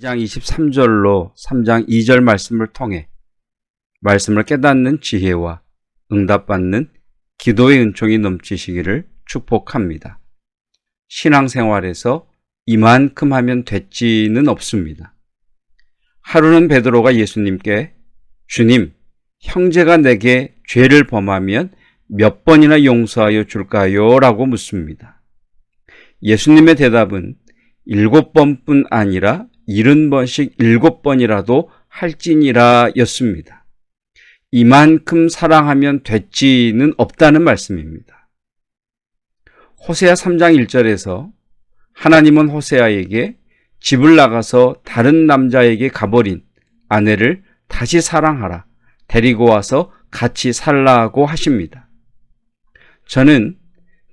2장 23절로 3장 2절 말씀을 통해 말씀을 깨닫는 지혜와 응답받는 기도의 은총이 넘치시기를 축복합니다. 신앙생활에서 이만큼 하면 됐지는 없습니다. 하루는 베드로가 예수님께 주님, 형제가 내게 죄를 범하면 몇 번이나 용서하여 줄까요? 라고 묻습니다. 예수님의 대답은 일곱 번뿐 아니라 일흔 번씩 일곱 번이라도 할지니라 였습니다. 이만큼 사랑하면 됐지는 없다는 말씀입니다. 호세아 3장 1절에서 하나님은 호세아에게 집을 나가서 다른 남자에게 가버린 아내를 다시 사랑하라. 데리고 와서 같이 살라고 하십니다. 저는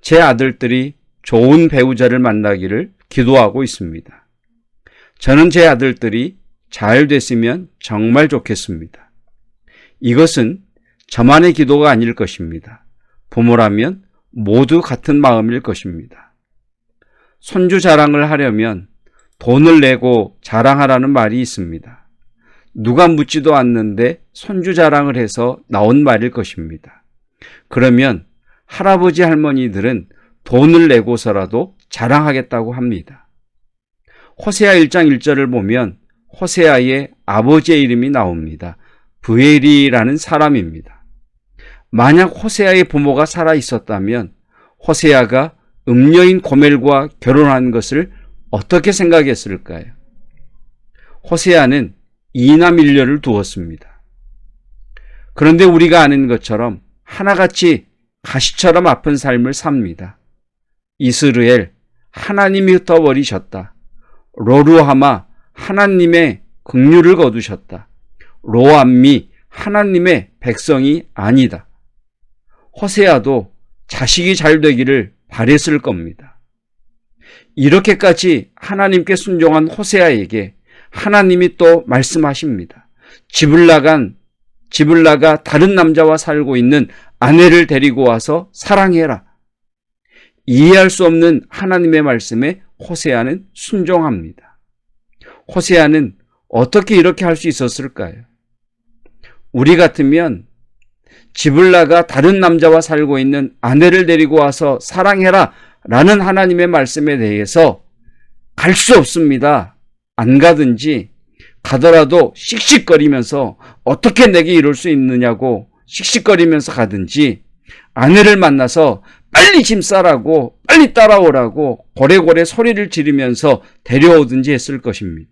제 아들들이 좋은 배우자를 만나기를 기도하고 있습니다. 저는 제 아들들이 잘 됐으면 정말 좋겠습니다. 이것은 저만의 기도가 아닐 것입니다. 부모라면 모두 같은 마음일 것입니다. 손주 자랑을 하려면 돈을 내고 자랑하라는 말이 있습니다. 누가 묻지도 않는데 손주 자랑을 해서 나온 말일 것입니다. 그러면 할아버지 할머니들은 돈을 내고서라도 자랑하겠다고 합니다. 호세아 1장 1절을 보면 호세아의 아버지의 이름이 나옵니다. 브엘이라는 사람입니다. 만약 호세아의 부모가 살아 있었다면 호세아가 음녀인 고멜과 결혼한 것을 어떻게 생각했을까요? 호세아는 이남 일녀를 두었습니다. 그런데 우리가 아는 것처럼 하나같이 가시처럼 아픈 삶을 삽니다. 이스르엘 하나님이 흩어버리셨다. 로루하마 하나님의 긍휼을 거두셨다. 로암미 하나님의 백성이 아니다. 호세아도 자식이 잘 되기를 바랬을 겁니다. 이렇게까지 하나님께 순종한 호세아에게 하나님이 또 말씀하십니다. 집을 나간 집을 나가 다른 남자와 살고 있는 아내를 데리고 와서 사랑해라. 이해할 수 없는 하나님의 말씀에 호세아는 순종합니다. 호세아는 어떻게 이렇게 할 수 있었을까요? 우리 같으면 집을 나가 다른 남자와 살고 있는 아내를 데리고 와서 사랑해라 라는 하나님의 말씀에 대해서 갈 수 없습니다. 안 가든지 가더라도 씩씩거리면서 어떻게 내게 이럴 수 있느냐고 씩씩거리면서 가든지 아내를 만나서 빨리 짐 싸라고 빨리 따라오라고 고래고래 소리를 지르면서 데려오든지 했을 것입니다.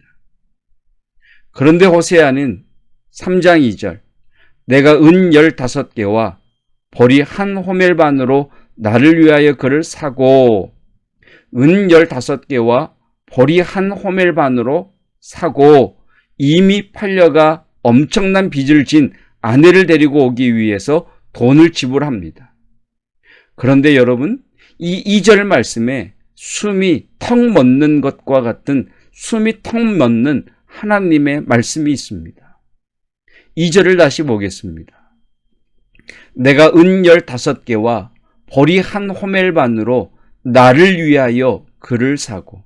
그런데 호세아는 3장 2절 내가 은 15개와 보리 한 호멜 반으로 나를 위하여 그를 사고 은 15개와 보리 한 호멜 반으로 사고 이미 팔려가 엄청난 빚을 진 아내를 데리고 오기 위해서 돈을 지불합니다. 그런데 여러분, 이 2절 말씀에 숨이 턱 멎는 것과 같은 숨이 턱 멎는 하나님의 말씀이 있습니다. 2절을 다시 보겠습니다. 내가 은 15개와 보리 한 호멜반으로 나를 위하여 그를 사고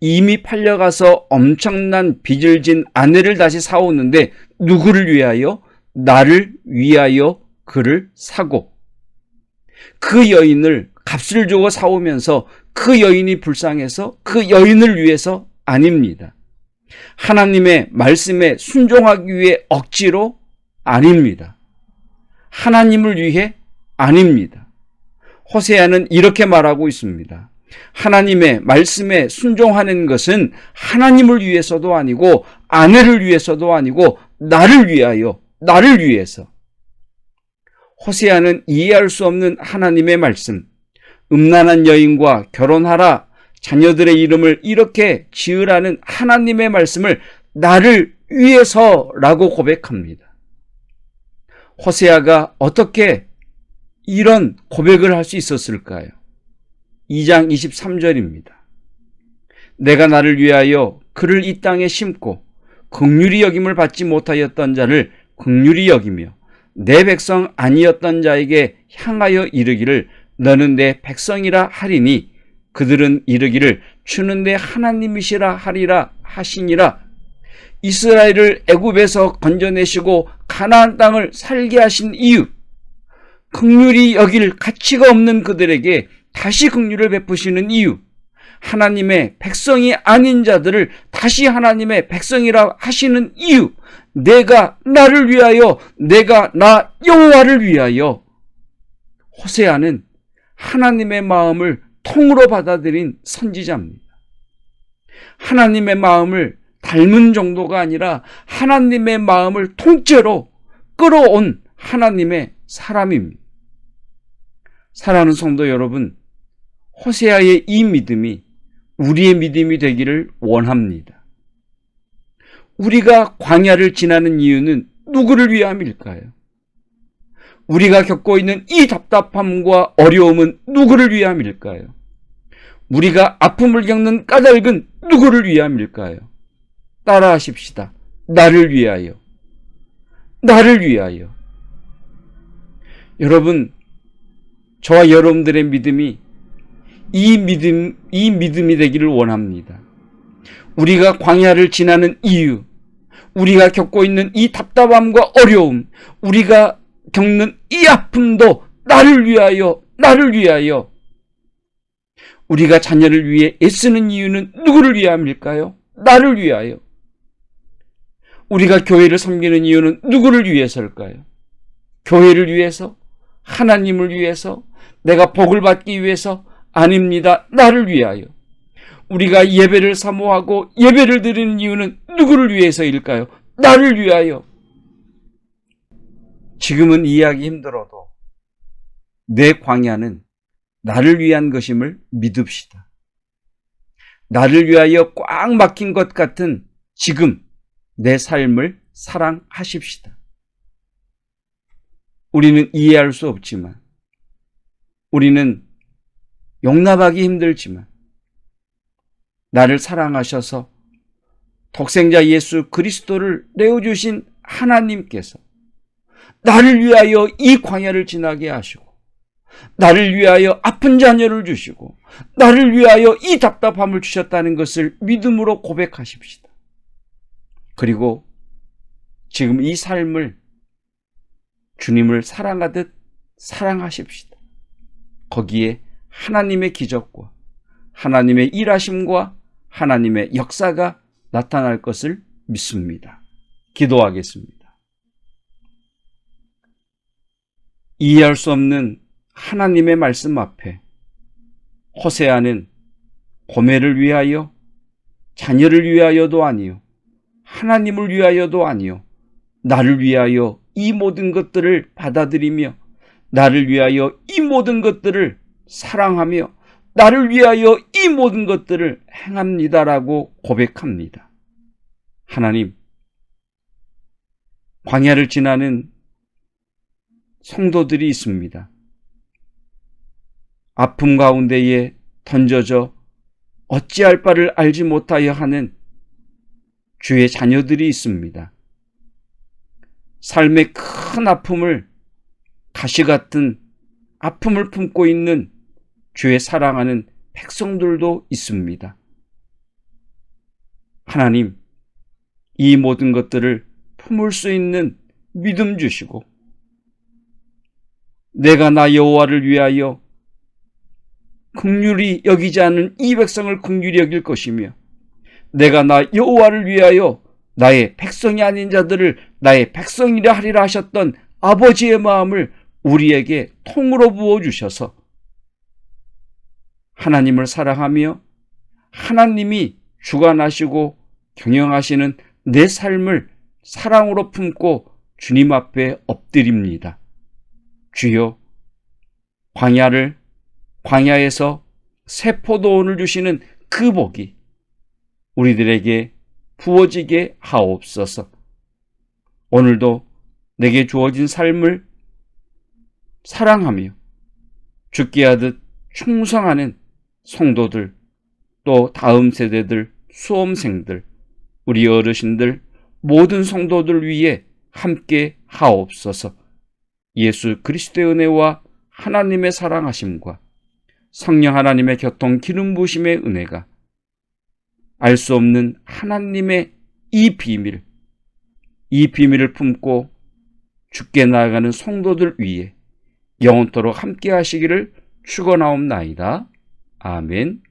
이미 팔려가서 엄청난 빚을 진 아내를 다시 사오는데 누구를 위하여? 나를 위하여 그를 사고 그 여인을 값을 주고 사오면서 그 여인이 불쌍해서 그 여인을 위해서 아닙니다. 하나님의 말씀에 순종하기 위해 억지로 아닙니다. 하나님을 위해 아닙니다. 호세아는 이렇게 말하고 있습니다. 하나님의 말씀에 순종하는 것은 하나님을 위해서도 아니고 아내를 위해서도 아니고 나를 위하여 나를 위해서 호세아는 이해할 수 없는 하나님의 말씀 음란한 여인과 결혼하라 자녀들의 이름을 이렇게 지으라는 하나님의 말씀을 나를 위해서라고 고백합니다. 호세아가 어떻게 이런 고백을 할 수 있었을까요? 2장 23절입니다. 내가 나를 위하여 그를 이 땅에 심고 극률이 여김을 받지 못하였던 자를 극률이 여기며 내 백성 아니었던 자에게 향하여 이르기를 너는 내 백성이라 하리니 그들은 이르기를 주는 내 하나님이시라 하리라 하시니라. 이스라엘을 애굽에서 건져내시고 가나안 땅을 살게 하신 이유 극률이 여길 가치가 없는 그들에게 다시 극률을 베푸시는 이유 하나님의 백성이 아닌 자들을 다시 하나님의 백성이라 하시는 이유 내가 나를 위하여 내가 나 여호와를 위하여 호세아는 하나님의 마음을 통으로 받아들인 선지자입니다. 하나님의 마음을 닮은 정도가 아니라 하나님의 마음을 통째로 끌어온 하나님의 사람입니다. 사랑하는 성도 여러분, 호세아의 이 믿음이 우리의 믿음이 되기를 원합니다. 우리가 광야를 지나는 이유는 누구를 위함일까요? 우리가 겪고 있는 이 답답함과 어려움은 누구를 위함일까요? 우리가 아픔을 겪는 까닭은 누구를 위함일까요? 따라하십시다. 나를 위하여. 나를 위하여. 여러분, 저와 여러분들의 믿음이 이 믿음, 이 믿음이 되기를 원합니다. 우리가 광야를 지나는 이유, 우리가 겪고 있는 이 답답함과 어려움, 우리가 겪는 이 아픔도 나를 위하여, 나를 위하여. 우리가 자녀를 위해 애쓰는 이유는 누구를 위함일까요? 나를 위하여. 우리가 교회를 섬기는 이유는 누구를 위해서일까요? 교회를 위해서? 하나님을 위해서? 내가 복을 받기 위해서? 아닙니다. 나를 위하여. 우리가 예배를 사모하고 예배를 드리는 이유는 누구를 위해서일까요? 나를 위하여. 지금은 이해하기 힘들어도 내 광야는 나를 위한 것임을 믿읍시다. 나를 위하여 꽉 막힌 것 같은 지금 내 삶을 사랑하십시다. 우리는 이해할 수 없지만, 우리는 용납하기 힘들지만, 나를 사랑하셔서 독생자 예수 그리스도를 내어주신 하나님께서 나를 위하여 이 광야를 지나게 하시고, 나를 위하여 아픈 자녀를 주시고, 나를 위하여 이 답답함을 주셨다는 것을 믿음으로 고백하십시다. 그리고 지금 이 삶을 주님을 사랑하듯 사랑하십시다. 거기에 하나님의 기적과 하나님의 일하심과 하나님의 역사가 나타날 것을 믿습니다. 기도하겠습니다. 이해할 수 없는 하나님의 말씀 앞에 호세아는 고매를 위하여 자녀를 위하여도 아니요 하나님을 위하여도 아니요 나를 위하여 이 모든 것들을 받아들이며 나를 위하여 이 모든 것들을 사랑하며 나를 위하여 이 모든 것들을 행합니다라고 고백합니다. 하나님, 광야를 지나는 성도들이 있습니다. 아픔 가운데에 던져져 어찌할 바를 알지 못하여 하는 주의 자녀들이 있습니다. 삶의 큰 아픔을 가시 같은 아픔을 품고 있는 주의 사랑하는 백성들도 있습니다. 하나님, 이 모든 것들을 품을 수 있는 믿음 주시고, 내가 나 여호와를 위하여 극률이 여기지 않은 이 백성을 극률이 여길 것이며, 내가 나 여호와를 위하여 나의 백성이 아닌 자들을 나의 백성이라 하리라 하셨던 아버지의 마음을 우리에게 통으로 부어 주셔서 하나님을 사랑하며 하나님이 주관하시고 경영하시는 내 삶을 사랑으로 품고 주님 앞에 엎드립니다. 주여, 광야를, 광야에서 새 포도원을 주시는 그 복이 우리들에게 부어지게 하옵소서. 오늘도 내게 주어진 삶을 사랑하며 죽게 하듯 충성하는 성도들, 또 다음 세대들, 수험생들, 우리 어르신들, 모든 성도들 위해 함께 하옵소서. 예수 그리스도의 은혜와 하나님의 사랑하심과 성령 하나님의 교통 기름 부심의 은혜가 알 수 없는 하나님의 이 비밀, 이 비밀을 품고 죽게 나아가는 성도들 위해 영원토록 함께 하시기를 축원하옵나이다. 아멘.